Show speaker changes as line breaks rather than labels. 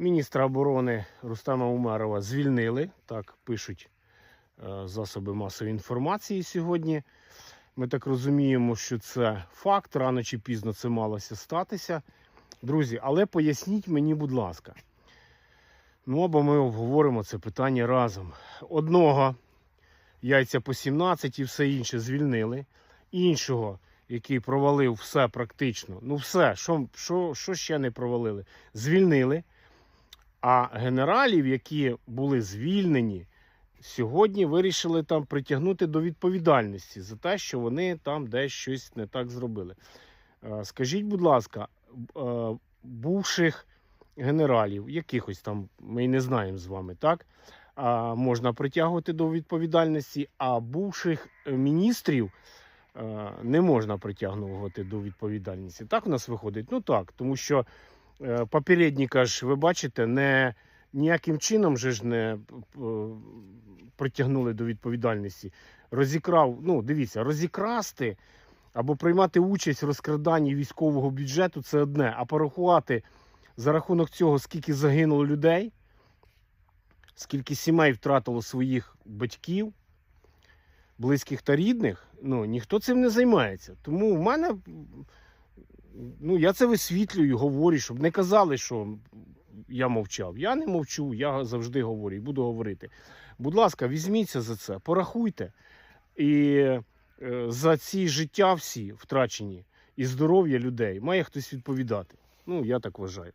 Міністра оборони Рустама Умарова звільнили, так пишуть е, засоби масової інформації сьогодні. Ми так розуміємо, що це факт, рано чи пізно це малося статися. Друзі, але поясніть мені, будь ласка. Ну, або ми обговоримо це питання разом. Одного яйця по 17 і все інше звільнили. Іншого, який провалив все практично. Ну, все, що, що, що ще не провалили? Звільнили. А генералів, які були звільнені, сьогодні вирішили там притягнути до відповідальності за те, що вони там десь щось не так зробили. Е, Скажіть, будь ласка, е, бувших генералів, якихось там, ми й не знаємо з вами, так? Можна притягувати до відповідальності, а бувших міністрів е, не можна притягнувати до відповідальності. Так у нас виходить? Ну так, тому що попередника ж, ви бачите, не ніяким чином же ж не е, притягнули до відповідальності. Розікрав, ну дивіться, розікрасти або приймати участь в розкраданні військового бюджету це одне, а порахувати за рахунок цього, скільки загинуло людей, скільки сімей втратило своїх батьків, близьких та рідних, ну ніхто цим не займається. Тому в мене ну, я це висвітлюю, говорю, щоб не казали, що я мовчав. Я не мовчу, я завжди говорю і буду говорити. Будь ласка, візьміться за це, порахуйте. І е, за ці життя всі втрачені і здоров'я людей має хтось відповідати. Ну, я так вважаю.